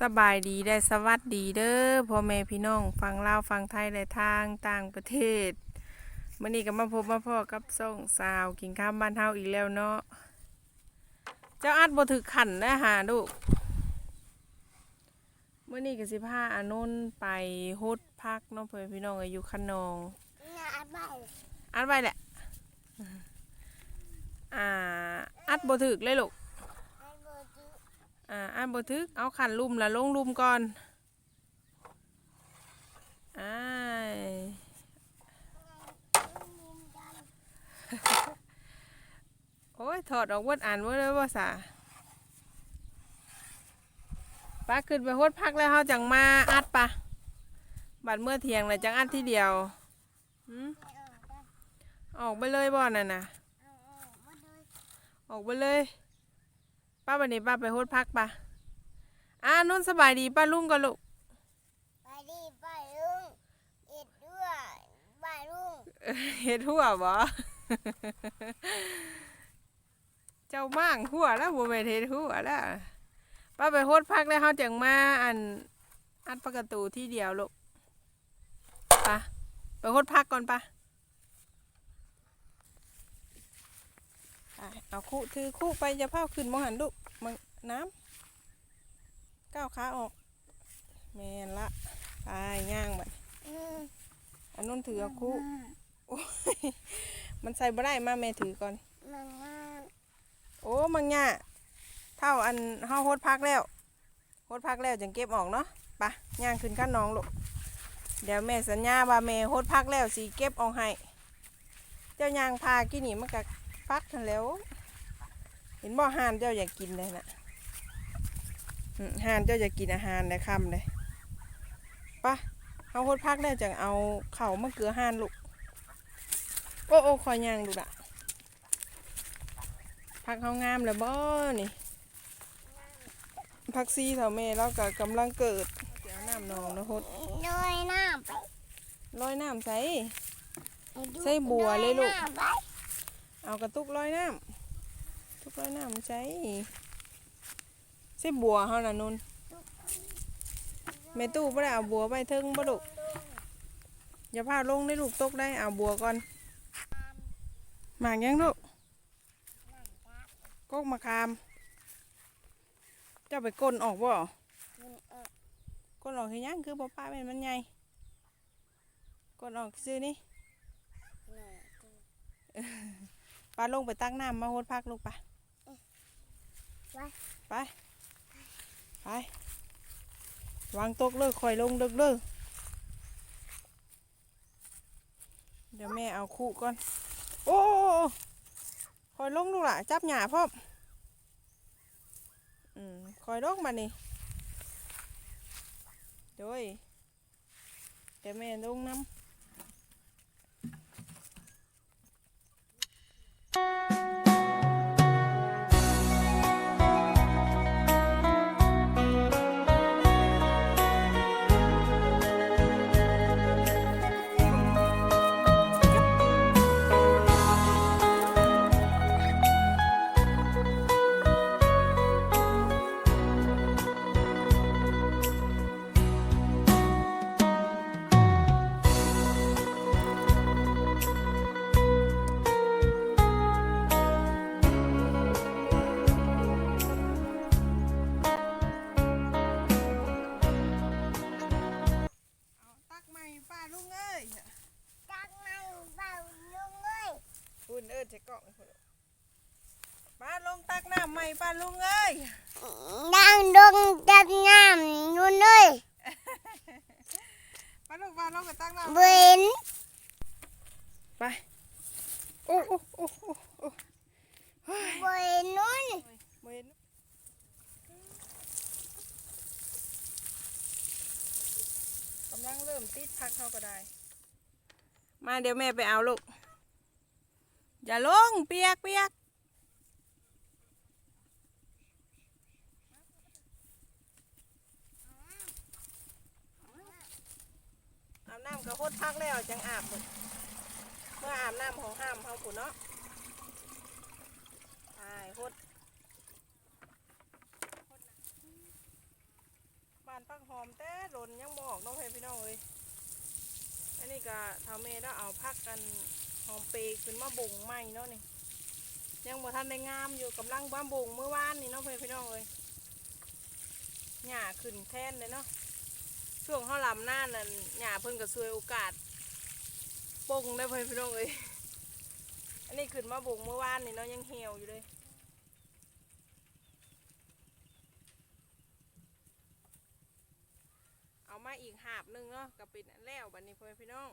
สบายดีได้สวัสดีเด้อพ่อแม่พี่น้องฟังลาวฟังไทยและทางต่างประเทศมื่อนี้ก็มาพบมาพ่อกับส่งสาวกินข้ามบ้านเฮาอีกแล้วเนาะเจ้าอัดบ่ถึกขันนะหาลูกมื่อนี้ก็สิพาอานุนไปฮดพักเนาะพ่อแม่พี่น้องอายุคันนองเนี่ยอัดไปอัดไว้แหละอ่าอัดบ่ถึกเลยลูกอัดโบจิ อ่าอันบ่ทึกเอาขันลุ่มละลงลุ่มก่อนอ้าโอ้ยถอดออกเวดอ่านเวดเลยว่าสาป้าขึ้นไปโฮดพักแล้วเขาจังมาอัดปะบัดเมื่อเทียงเลยจังอัดที่เดียวหืมออกไปเลยบ่อน่ะนะออกไปเลย ป้าวันนี้ป้าไปโฮดพักปะอ่านุ่นสบายดีป้าลุงก็ลูกไปดิไปลุงเอ็ดด้วยไปลุงเฮ็ดหัวบ่เจ้ามั่างหัวแล้วบ่แม่นเฮ็ดหัวแล้วป้าไปโฮดพักแล้วเฮาจังมาอันอัดประตูที่เดียวลูกไปะไปโฮดพักก่อนปะไป เอาคู่ถือคู่ไปอย่าเผาขึ้นมองหันลูกมังน้ำก้าวขาออก แม่นละไปย่างบัดอืมอันนู้นถืออคู่มันใส่บ่ได้มาแม่ถือก่อนมันงาโอ้มังง่ะเท่าอันเฮาโฮดพักแล้วโฮดพักแล้วจังเก็บออกเนาะไปะย่างขึ้นขั้นน้องลูกเดี๋ยวแม่สัญญาว่าแม่โฮดพักแล้วสิเก็บออกให้ เจ้ายางพากินนี่มันก็ ฟักทันแล้ว เห็นบ่ห่านเจ้าอยากกินเลยนะอืมห่านเจ้าอยากกินอาหารในคำเลยไปะเฮาโฮดพักแล้วจังเอาเข่าวมะเกลือห่านลูกโอ้โอ้คอยยางดูละพักเขางามเลยบ่นี่พักซีเถาแม่เราก็กำลังเกิดเดี๋ยวน้ำนองนะฮดโดยน้ำไปลอยน้ำใส่ดูใส่บัวเลยลูกโดน้ำไป เอากระตุกลอยน้ำตุกลอยน้ำใส่ใส่บัวเฮาน่ะนุ่นแม่ตู้บ่ได้เอาบัวไปเทิงบ่ลูกอย่าพาลงได้ลูกตกได้เอาบัวก่อนหมากยังลูกกกมะขาม เจ้าไปก้นออกบ่มันออกก้นออกคือหยังคือบ่ป้าเป็นมันใหญ่ก้นออกซื้อนี่ หน่อยป้าลงไปตักน้ำมาโหดพักลูกปะไปไปไปวางตกเลยคอยลงเดึกเลยเดี๋ยวแม่เอาคู่ก่อน โอ้คอยลงลูกล่ะจับหยาพร้อมอืมคอยลงมานี่โดยเดี๋ยวแม่ลงน้ำ อุ่นเอิญจะเกาะพุ่นป้าลงตักน้ำใหม่ป้าลุงเอ้ยดังดงจักน้ำนู่นเลยป้าลงป้าลงไปตักน้ำเว้นไปโอ้โอ้โอ้โอ้โอ้เว้นนู่นเว้นกำลังเริ่มติดพักเขาก็ได้ มาเดี๋ยวแม่ไปเอาลูก อย่าลงเปียกเปียกอาบน้ำก็โคตรพักแล้วจังอาบเมื่ออาบน้ำของห้ามเขาผุนเนาะใช่โคตรานปักหอมแต่หล่นยังบอกน้องเพนพี่น้องเอ้ยอันนี้ก็ทาเมย์ได้เอาพักกัน หอมเปรย์ขึ้นมาบ่งใหม่เนาะนี่ยังบ่ทันได้งามอยู่กำลังบ้าบ่งเมื่อวานนี่เน้องเพนพี่น้องเอ้ยหญ้าขึ้นแทนเลยเนาะช่วงเขาลำหน้านั่นหญ้าเพิ่นก็ช่วยโอกาสป่งได้เพิ่นพี่น้องเอ้ยอันนี้ขึ้นมาบ่งเมื่อวานนี่เนาะยังเหี่ยวอยู่เลยเอามาอีกหาบหนึงเนาะก็เป็นแล้วบัดนี้พ่อแม่พี่น้อง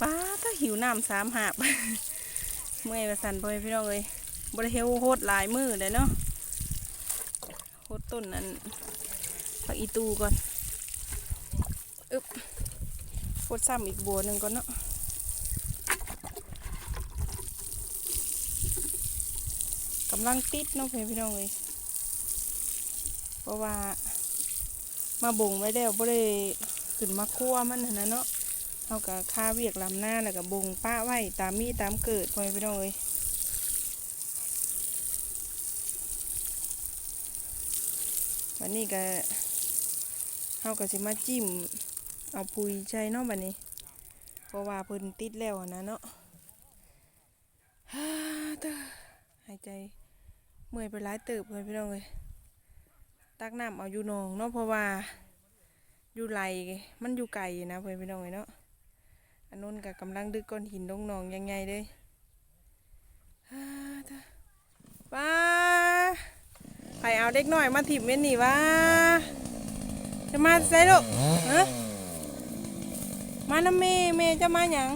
ป้าถ้าหิวน้ำสามหาบ เมื่อยประสันพ่อพี่น้องเลยบริเฮวโหดหลายมือเลยเนาะโหดต้นนั้นผักอีตูก่อนอึบกดซ้ำอีกบัวหนึ่งก่อนเนาะกำลังติดเนาะเพื่อนพี่น้องเลยเพราะว่ามาบ่งไว้แล้วบ่ได้ขึ้นมาคั่วมันหั้นนะเนาะ เอากับค่าเวียกลำหน้าแล้วก็บ่งป้าไว้ตามมีตามเกิดเพื่อนพี่น้องเลยวันนี้ก็เอากับสิมาจิ้มเอาปุยใจเนาะบัดนี้ เพราะว่าเพิ่นติดแล้วนะเนาะฮ่าเด้อหายใจเมื่อยไปหลายเติบเลยพี่น้องเลยตักน้ำเอาอยู่นองเนาะเพราะว่าอยู่ไหลมันอยู่ไกลนะเพื่อนพี่น้องเลยเนาะ อันนู้นก็กำลังดึกก้อนหินลงหนองยังไงเลยฮ่าเด้อป้าใครเอาเด็กหน่อยมาถิบเม่นนี่วะจะมาใส่ลูกฮะมานะเมเมจะมาหยัง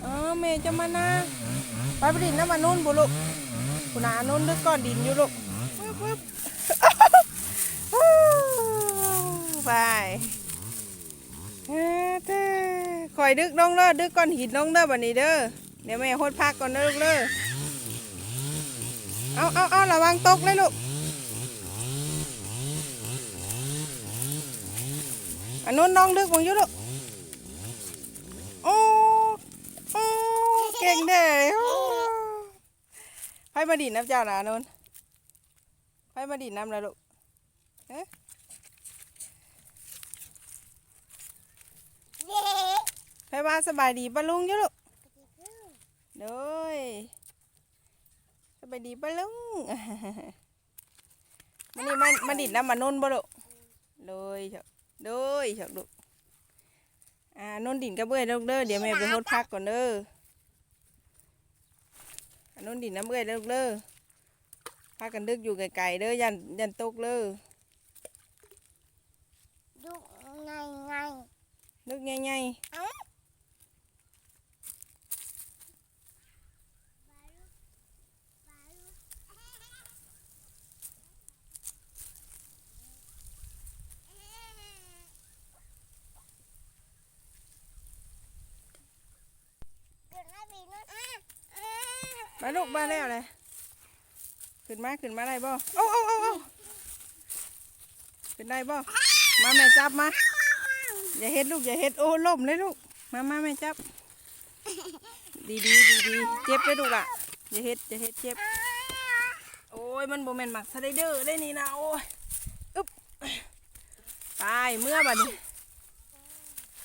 เออเมจะมานาไปไปดินน้ำมันนุ่นบุลูกคุณอานุ่นดึกก้อนดินอยู่ลูกปึ๊บปึ๊บไป คอยดึกลงเด้อดึกก้อนหินลงเด้อบัดนี้เด้อเดี๋ยวแม่โหดพักก่อนเด้อลูกเด้อเอาเอาเอาระวังตกเลยลูกอันนู้นน้องดึกบังอยุลูกโอ้โอ้เก่งเด้อโอ้ไปมาดีน้ำเจ้าหนาอันนู้นไปมาดีน้ำแล้วลูกเอ๊ะ เย้ ไปมาสบายดีปะลุงอยุลูกโดยสบายดีปะลุงมันนี่มันมาดีดน้ำมันนุ่นบ่ลูกโดยเถอะโดยเถอะลูกอ่านนดินกระเบื้อยลูกเด้อเดี๋ยวแม่ไปโฮดพักก่อนเด้ออ่านนดินน้ำเบื้อยลูกเด้อพักกันดึกอยู่ไกลๆเด้อยันยันตกเด้อดูไงไงนึกง่าย เอ้าเดี๋ยวนะบีนุ่นอะอะ ๆ มาลูกมาแล้วเลยขึ้นมาขึ้นมาได้บ่โอ้โอ้โอ้โอ้ขึ้นได้บ่มาแม่จับมา อย่าเฮ็ดลูกอย่าเฮ็ดโอ้ล่มเลยลูก มามาแม่จับ ดีดีดีดีเจ็บเลยลูกอะ อย่าเฮ็ดอย่าเฮ็ดเจ็บ โอ้ยมันโบแมนหมักสไลเดอร์ได้นี่นะโอ้ยอึ๊บตายเมื่อบัดนี้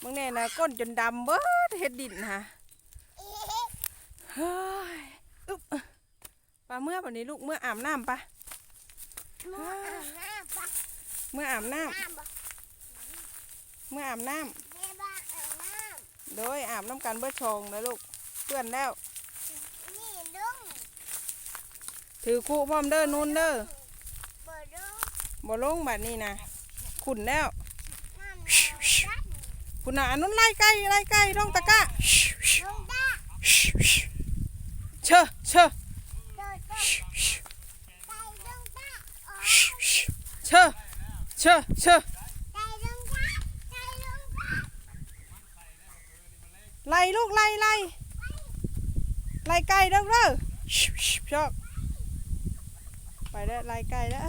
มึงแน่นะก้นจนดำเบิดเฮ็ดดินฮะ ลาเมื่อบัดนี้ลูกเมื่ออาบน้ำปะหนูอาบน้ำปะเมื่ออาบน้น้ำปะำเมื่ออาบน้แม่บ้านอาบน้ำโดยอาบน้ำกันเบิดชองนะลูกเพื่อนแล้วำนี่ดุ้งถือคู่พร้อมเด้อนู่นเด้อเปิดดุ้งบ่ลงบัดนี้นะขุนแล้วน้ำแดงจัดคุณน่ะอันนู้นไล่ไก่ไล่ไก่ลงตะกร้าลงตาเชอะเชอ ชอเชอเชอไล่ลูกไล่ไล่ไล่ไก่เร็วเด้อชอบไปแล้วไล่ไก่แล้ว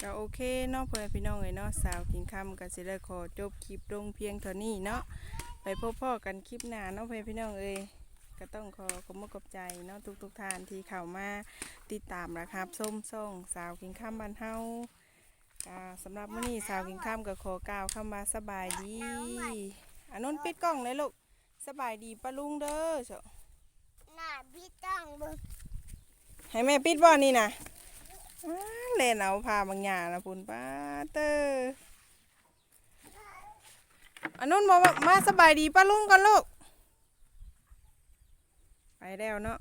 ก็โอเคเนาะเพื่อนพี่น้องเอ้เนาะสาวกินคำกันเสร็จไล้ขอจบคลิปลงเพียงเท่านี้เนาะ ไปพบพ่อกันคลิปหน้าเนาะเพื่อนพี่น้องเอ้ยก็ต้องขอขอบคุณขอบใจเนาะทุกๆท่านที่เข้ามาติดตามนะครับส้มส่งสาวกินค่ำบ้านเฮาก็สำหรับมื้อนี้สาวกินค่ำก็ขอกล่าวคำว่าสบายดีอันนนท์ปิดกล้องเลยลูกสบายดีป้าลุงเด้อเจ้าหน้าพี่ต้องเบึงให้แม่ปิดบ่อนี่นะอ้าเล่นเอาพาบางอย่างนะพุ่นป้าเตอร์ อันนู้นมามาสบายดีป้าลุงกันลูก ไปแล้วเนาะ